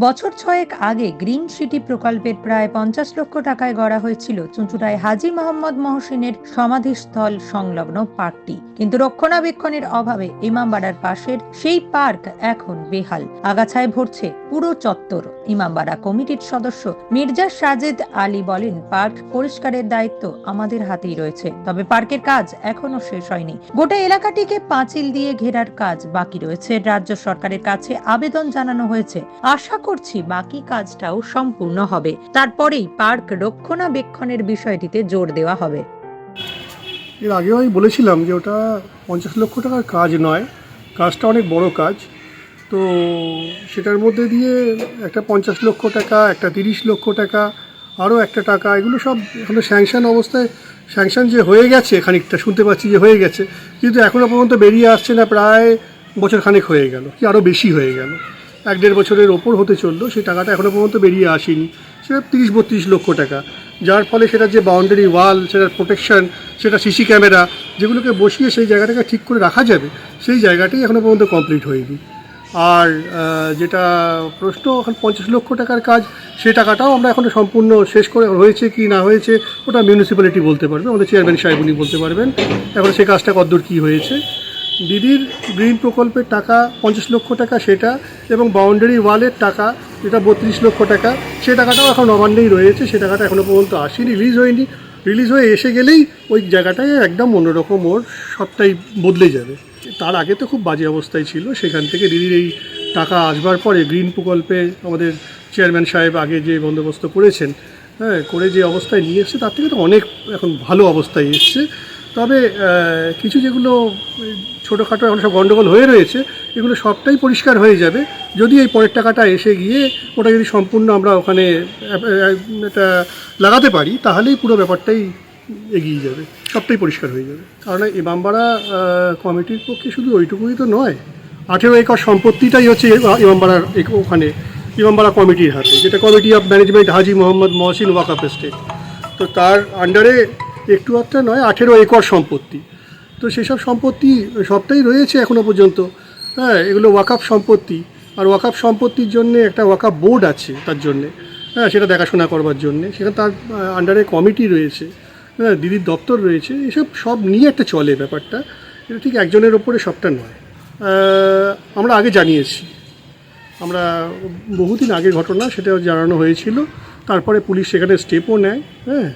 বছর ছয়েক আগে green city প্রকল্পের প্রায় পঞ্চাশ লক্ষ টাকায় গড়া হয়েছিল চুঁচুড়ায় হাজী মোহাম্মদ মহসিনের সমাধিস্থল সংলগ্ন পার্কটি। কিন্তু রক্ষণাবেক্ষণের অভাবে ইমামবাড়ার পাশের সেই পার্ক এখন বেহাল। আগাছায় ভরছে পুরো চত্বর। ইমামবাড়া কমিটির সদস্য মির্জা সাজেদ আলী বলেন, পার্ক পরিষ্কারের দায়িত্ব আমাদের হাতেই রয়েছে। তবে পার্কের কাজ এখনও শেষ হয়নি। গোটা এলাকাটিকে পাঁচিল দিয়ে ঘেরার কাজ বাকি রয়েছে। রাজ্য সরকারের কাছে আবেদন জানানো হয়েছে। আশা করছি, বাকি কাজটাও সম্পূর্ণ হবে। তারপরেই পার্ক রক্ষণাবেক্ষণের বিষয়টিতে জোর দেওয়া হবে। এর আগেও আমি বলেছিলাম যে ওটা পঞ্চাশ লক্ষ টাকার কাজ নয়, কাজটা অনেক বড় কাজ। তো সেটার মধ্যে দিয়ে একটা পঞ্চাশ লক্ষ টাকা, একটা তিরিশ লক্ষ টাকা, আরও একটা টাকা, এগুলো সব এখনও স্যাংশন অবস্থায়, স্যাংশন যে হয়ে গেছে, খানিকটা শুনতে পাচ্ছি যে হয়ে গেছে, কিন্তু এখনও পর্যন্ত বেরিয়ে আসছে না, প্রায় বছর খানেক হয়ে গেল, কি আরও বেশি হয়ে গেল। এক দেড় বছরের ওপর হতে চলল, সেই টাকাটা এখনও পর্যন্ত বেরিয়ে আসেনি। সেটা তিরিশ বত্রিশ লক্ষ টাকা। যার ফলে সেটা যে বাউন্ডারি ওয়াল সেটার প্রোটেকশন সেটা সিসি ক্যামেরা যেগুলোকে বসিয়ে সেই জায়গাটাকে ঠিক করে রাখা যাবে, সেই জায়গাটাই এখনও পর্যন্ত কমপ্লিট হয়নি। আর যেটা প্রশ্ন, এখন পঞ্চাশ লক্ষ টাকার কাজ সেই টাকাটাও আমরা এখনও সম্পূর্ণ শেষ করে, হয়েছে কি না হয়েছে, ওটা মিউনিসিপ্যালিটি বলতে পারবে, আমাদের চেয়ারম্যান সাহেব উনি বলতে পারবেন। এখন সেই কাজটা কতদূর কী হয়েছে? দিদির গ্রিন প্রকল্পের টাকা পঞ্চাশ লক্ষ টাকা সেটা এবং বাউন্ডারি ওয়ালের টাকা, যেটা বত্রিশ লক্ষ টাকা, সে টাকাটাও এখন নবান্নেই রয়েছে, সে টাকাটা এখনও পর্যন্ত আসেনি রিলিজ হয়নি। রিলিজ হয়ে এসে গেলেই ওই জায়গাটায় একদম অন্যরকম ওর সবটাই বদলে যাবে। তার আগে তো খুব বাজে অবস্থায় ছিল, সেখান থেকে দিদির এই টাকা আসবার পরে গ্রিন প্রকল্পে আমাদের চেয়ারম্যান সাহেব আগে যে বন্দোবস্ত করেছেন হ্যাঁ করে যে অবস্থায় নিয়ে এসছে, তার থেকে তো অনেক এখন ভালো অবস্থায় এসছে। তবে কিছু যেগুলো ছোটোখাটো এখন সব গণ্ডগোল হয়ে রয়েছে, এগুলো সবটাই পরিষ্কার হয়ে যাবে। যদি এই পরের টাকাটা এসে গিয়ে ওটা যদি সম্পূর্ণ আমরা ওখানে এটা লাগাতে পারি, তাহলেই পুরো ব্যাপারটাই এগিয়ে যাবে। সবটাই পরিষ্কার হয়ে যাবে। কারণ ইমামবাড়া কমিটির পক্ষে শুধু ওইটুকুই তো নয়, আঠেরো একর সম্পত্তিটাই হচ্ছে ইমা- ইমামবাড়ার ওখানে, ইমামবাড়া কমিটির হাতে, যেটা committee of management Haji Mohammad Mohsin Waqf estate তো তার আন্ডারে একটু একটা নয়, আঠেরো একর সম্পত্তি। তো সেসব সম্পত্তি সবটাই রয়েছে এখনও পর্যন্ত। হ্যাঁ এগুলো ওয়াকাফ সম্পত্তি। আর ওয়াকাফ সম্পত্তির জন্য একটা ওয়াকাফ বোর্ড আছে তার জন্যে। হ্যাঁ সেটা দেখাশোনা করবার জন্যে। সেখানে তার আন্ডারে কমিটি রয়েছে। হ্যাঁ দিদির দপ্তর রয়েছে। এসব সব নিয়ে একটা চলে ব্যাপারটা। এটা ঠিক একজনের ওপরে সবটা নয়। আমরা আগে জানিয়েছি। আমরা বহুদিন আগে ঘটনা সেটা জানানো হয়েছিল। তারপরে পুলিশ সেখানে স্টেপও নেয়। হ্যাঁ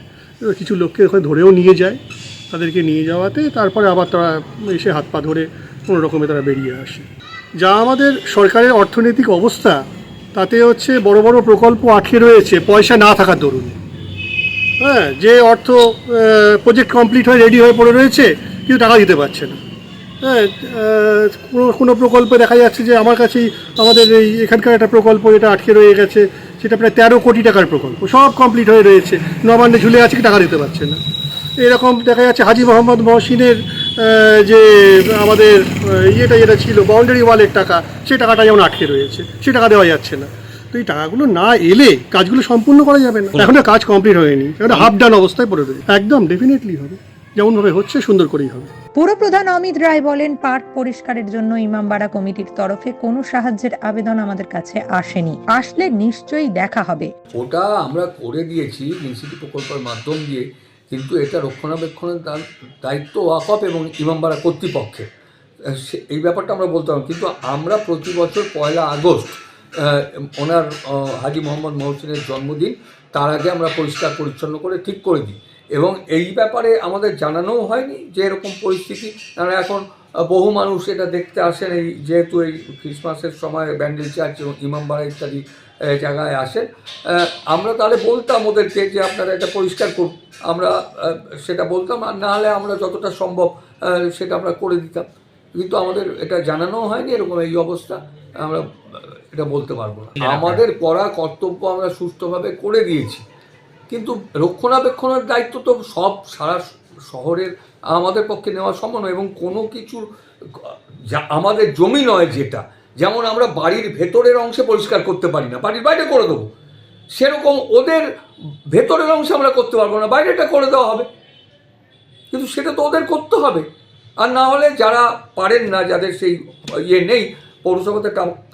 কিছু লোককে ওখানে ধরেও নিয়ে যায় তাদেরকে নিয়ে যাওয়াতে তারপরে আবার তারা এসে হাত পা ধরে কোনো রকমে তারা বেরিয়ে আসে। যা আমাদের সরকারের অর্থনৈতিক অবস্থা, তাতে হচ্ছে বড় বড় প্রকল্প আটকে রয়েছে, পয়সা না থাকার দরুন। হ্যাঁ যে অর্থ প্রজেক্ট কমপ্লিট হয়ে রেডি হয়ে পড়ে রয়েছে, কিন্তু টাকা দিতে পারছে না। হ্যাঁ কোনো কোনো প্রকল্পে দেখা যাচ্ছে যে আমার কাছেই আমাদের এই এখানকার একটা প্রকল্প যেটা আটকে রয়ে গেছে সেটা প্রায় তেরো কোটি টাকার প্রকল্প। সব কমপ্লিট হয়ে রয়েছে। নবান্নে ঝুলে আছে কি টাকা দিতে পারছে না। এরকম দেখা যাচ্ছে হাজি মোহাম্মদ মহসিনের যে আমাদের ইয়েটা যেটা ছিল বাউন্ডারি ওয়ালের টাকা সেই টাকাটা যেমন আটকে রয়েছে সেই টাকা দেওয়া যাচ্ছে না। তো এই টাকাগুলো না এলে কাজগুলো সম্পূর্ণ করা যাবে না। এখনও কাজ কমপ্লিট হয়নি। এখন হাফ ডান অবস্থায় পড়ে রয়েছে। একদম ডেফিনেটলি হবে। যেমনভাবে হচ্ছে সুন্দর করেই হবে। পুরপ্রধান অমিত রায় বলেন পার্ক পরিষ্কারের জন্য ইমামবাড়া কমিটির তরফে কোনো সাহায্যের আবেদন আমাদের কাছে আসেনি। আসলে নিশ্চয়ই দেখা হবে। ওটা আমরা করে দিয়েছি মিউনিসিপি প্রকল্পের মাধ্যম দিয়ে কিন্তু এটা রক্ষণাবেক্ষণের দায়িত্ব ওয়াকফ এবং ইমামবাড়া কর্তৃপক্ষের। সে- এই ব্যাপারটা আমরা বলতে পারব কিন্তু আমরা প্রতি বছর পয়লা আগস্ট ওনার হাজি মোহাম্মদ মহসিনের জন্মদিন তার আগে আমরা পরিষ্কার পরিচ্ছন্ন করে ঠিক করে দিই। এবং এই ব্যাপারে আমাদের জানানোও হয়নি যে এরকম পরিস্থিতি। কারণ এখন বহু মানুষ এটা দেখতে আসেন এই যেহেতু এই ক্রিসমাসের সময় ব্যান্ডেল চার্চ এবং ইমামবাড়া ইত্যাদি জায়গায় আসেন। আমরা তাহলে বলতাম ওদেরকে যে আপনারা এটা পরিষ্কার করুন। আমরা সেটা বলতাম আর না হলে আমরা যতটা সম্ভব সেটা আমরা করে দিতাম। কিন্তু আমাদের এটা জানানোও হয়নি এরকম এই অবস্থা। আমরা এটা বলতে পারব না। আমাদের করা কর্তব্য আমরা সুস্থভাবে করে দিয়েছি। কিন্তু রক্ষণাবেক্ষণের দায়িত্ব তো সব সারা শহরের আমাদের পক্ষে নেওয়া সম্ভব নয় এবং কোনো কিছুর আমাদের জমি নয় যেটা, যেমন আমরা বাড়ির ভেতরের অংশে পরিষ্কার করতে পারি না, বাড়ির বাইরে করে দেবো। সেরকম ওদের ভেতরের অংশে আমরা করতে পারব না, বাইরেটা করে দেওয়া হবে। কিন্তু সেটা তো ওদের করতে হবে। আর না হলে যারা পারেন না, যাদের সেই ইয়ে নেই, পৌরসভাতে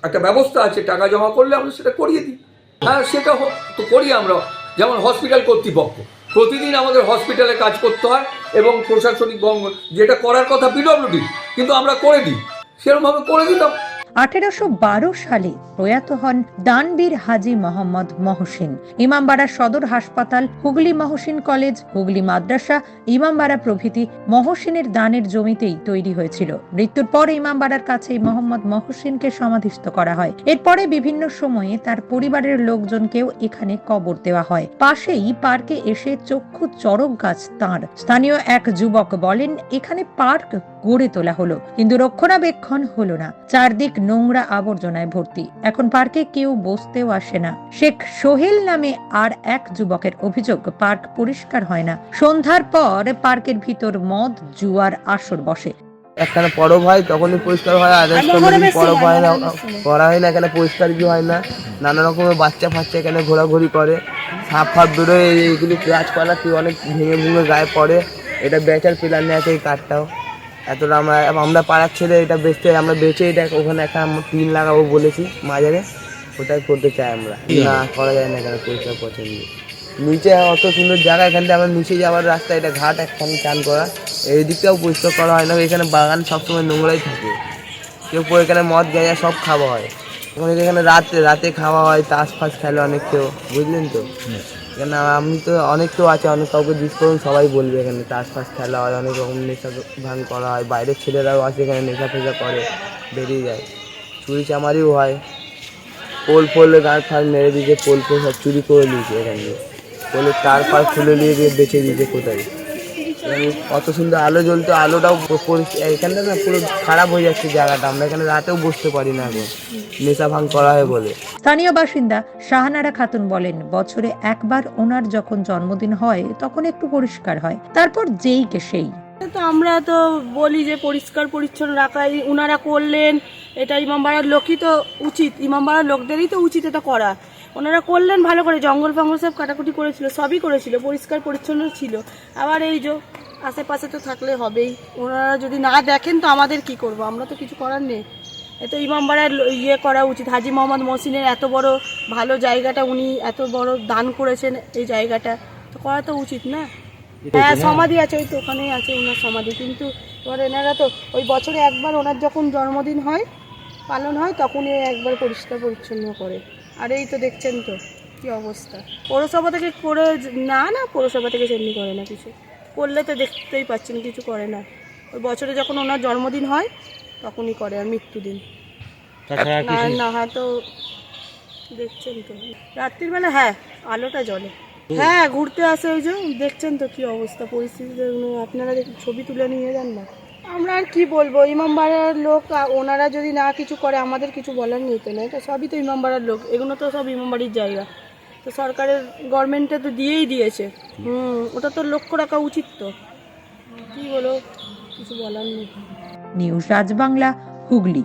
একটা ব্যবস্থা আছে, টাকা জমা করলে আমরা সেটা করিয়ে দিই। হ্যাঁ সেটা তো করি আমরা। যেমন হসপিটাল কর্তৃপক্ষ। প্রতিদিন আমাদের হসপিটালে কাজ করতে হয় এবং প্রশাসনিক বঙ্গ- যেটা করার কথা পিডব্লিউডি কিন্তু আমরা করে দিই। সেরকমভাবে করে দিতাম। আঠেরোশো বারো সালে প্রয়াত হন দানবীর হাজি মোহাম্মদ মহসিন। ইমামবাড়া সদর হাসপাতাল, হুগলি মহসিন কলেজ, হুগলি মাদ্রাসা, ইমামবাড়া প্রভৃতি মহসিনের দানের জমিতেই তৈরি হয়েছিল। মৃত্যুর পর ইমামবাড়ার কাছেই মোহাম্মদ মহসিনকে সমাধিস্থ করা হয়। এরপরে বিভিন্ন সময়ে তার পরিবারের লোকজনকেও এখানে কবর দেওয়া হয়। পাশেই পার্কে এসে চক্ষু চরক গাছ তাঁর। স্থানীয় এক যুবক বলেন, এখানে পার্ক গড়ে তোলা হলো, কিন্তু রক্ষণাবেক্ষণ হলো না। চারদিক নোংরা আবর্জনায় ভর্তি। এখন পার্কে কেউ বসতেও আসে না। শেখ সোহেল নামে আর এক যুবকের অভিযোগ পার্ক পরিষ্কার হয় না। সন্ধ্যার পর পার্কের ভিতর মদ জুয়ার আসর বসে। একখানে পরব হয় তখনই পরিষ্কার হয় আর কোনোদিন পরব হয় না করা হয় না এখানে পরিষ্কার কি হয় না। নানা রকমের বাচ্চা ফাচ্চা এখানে ঘোরাঘুরি করে। সাপ ফাপ বেরোয় এই- এইগুলি গাছপালা কি অনেক ভেঙে ভেঙে গায়ে পড়ে। এটা বেচার প্ল্যান নেই আছে এই কাঠটাও। এতটা আমরা আমরা পাড়ার ছেলে, এটা বেচতে আমরা বেচে এটা ওখানে একটা টিন লাগাবো বলেছি মাঝারে, ওটাই করতে চাই আমরা। না, করা যায় না এখানে পরিষ্কার পছন্দ নিচে অত সুন্দর জায়গা, এখান থেকে আমরা নিচে যাওয়ার রাস্তা, এটা ঘাট, একখানে চান করা। এই দিকটাও পরিষ্কার করা হয় না, এখানে বাগান সবসময় নোংরাই থাকে। কেউ এখানে মদ গাঁজা সব খাওয়া হয়। এখানে রাতে রাতে খাওয়া হয়, তাস ফাস খেলে অনেক কেউ, বুঝলেন তো? এখানে আমি তো অনেক কেউ আছে, অনেক কাউকে জিজ্ঞেস করুন, সবাই বলবে এখানে তাস ফাস খেলা হয়, অনেক রকম নেশা ভাঙ করা হয়, বাইরের ছেলেরাও আছে এখানে নেশা ফেশা করে, বেরিয়ে যায়। চুরি চামারিও হয়। পোল ফোল গাঁট ফাছ মেরে দিয়েছে পোল ফোল সব চুরি করে নিয়েছে এখানে। পোলের তার ফার খুলে নিয়ে গিয়ে বেঁচে দিয়েছে কোথায়? অত সুন্দর আলো জ্বলতো আলোটাও এখানটা না পুরো খারাপ হয়ে যাচ্ছে জায়গাটা। আমরা এখানে রাতেও বসতে পারি না এখন। নেশা ভাঙ করা হয় বলে। স্থানীয় বাসিন্দা শাহানারা খাতুন বলেন বছরে একবার ওনার যখন জন্মদিন হয় তখন একটু পরিষ্কার হয়। তারপর যেই কে সেই। তো আমরা তো বলি যে পরিষ্কার পরিচ্ছন্ন রাখাই। উনারা করলেন এটা ইমামবাড়ার লোকই তো উচিত। ইমামবাড়ার লোকদেরই তো উচিত এটা করা। ওনারা করলেন ভালো করে জঙ্গল ফঙ্গল সব কাটাকুটি করেছিল সবই করেছিল পরিষ্কার পরিচ্ছন্ন ছিল। আবার এই যে আশেপাশে তো থাকলে হবেই। ওনারা যদি না দেখেন তো আমাদের কি করব? আমরা তো কিছু করার নেই। এ তো ইমামবাড়ার ইয়ে করা উচিত। হাজি মোহাম্মদ মহসিনের এত বড় ভালো জায়গাটা উনি এত বড় দান করেছেন এই জায়গাটা। তো করা তো উচিত না? হ্যাঁ সমাধি আছে ওই তো ওখানেই আছে ওনার সমাধি। কিন্তু এবার এনারা তো ওই বছরে একবার ওনার যখন জন্মদিন হয় পালন হয় তখনই একবার পরিষ্কার পরিচ্ছন্ন করে। আর এই তো দেখছেন তো কি অবস্থা। পৌরসভা থেকে করে না না পৌরসভা থেকে সেমনি করে না কিছু। করলে তো দেখতেই পাচ্ছেন কিছু করে না। ওই বছরে যখন ওনার জন্মদিন হয় তখনই করে আর মৃত্যুদিন। না না হয় তো দেখছেন তো। রাত্রির বেলা হ্যাঁ আলোটা জ্বলে। হ্যাঁ ঘুরতে আসে ওই যে দেখছেন তো কি অবস্থা পরিস্থিতি আপনারা ছবি তুলে নিয়ে যান না। আমরা আর কি বলব ইমামবাড়ার লোক ওনারা যদি না কিছু করে আমাদের কিছু বলার নেই তো না? এটা সবই তো ইমামবাড়ার লোক এগুলো তো সব ইমামবাড়ির জায়গা। তো সরকারের গভর্নমেন্টে তো দিয়েই দিয়েছে। হুম, ওটা তো লক্ষ্য রাখা উচিত তো। কি বলো? কিছু বলার নেই। নিউজ রাজবাংলা, হুগলি।